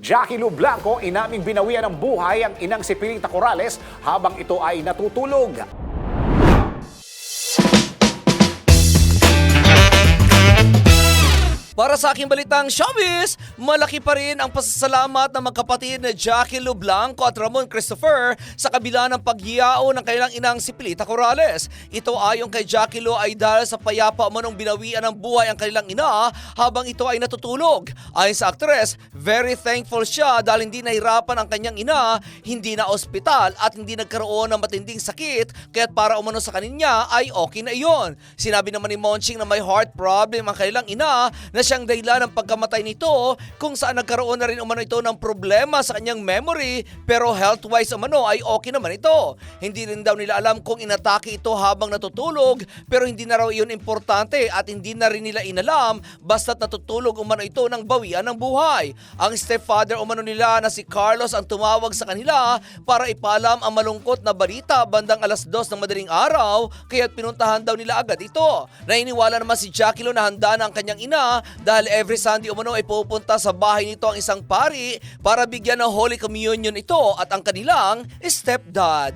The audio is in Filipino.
Jackie Lu Blanco inaming binawian ng buhay ang inang si Pilita Corrales habang ito ay natutulog. Para sa aking balitang showbiz, malaki pa rin ang pasasalamat ng magkapatid na Jackie Lu Blanco at Ramon Christopher sa kabila ng pagyao ng kanilang inang si Pilita Corrales. Ito ayon kay Jackie Lu ay dahil sa payapa manong binawian ng buhay ang kanilang ina habang ito ay natutulog. Ayon sa aktres, very thankful siya dahil hindi nahirapan ang kanyang ina, hindi na ospital at hindi nagkaroon ng matinding sakit kaya't para umano sa kanya ay okay na iyon. Sinabi naman ni Monching na may heart problem ang kanilang ina na siyang dahilan ng pagkamatay nito kung saan nagkaroon na rin umano ito ng problema sa kanyang memory pero health-wise umano ay okay naman ito. Hindi rin daw nila alam kung inatake ito habang natutulog pero hindi na raw iyon importante at hindi na rin nila inalam basta't natutulog umano ito ng bawian ng buhay. Ang stepfather umano nila na si Carlos ang tumawag sa kanila para ipalam ang malungkot na balita bandang alas dos ng madaling araw kaya't pinuntahan daw nila agad ito. Nainiwala naman si Jackie Lo na handa na ang kanyang ina dahil every Sunday umano ay pupunta sa bahay nito ang isang pari para bigyan ng Holy Communion ito at ang kanilang stepdad.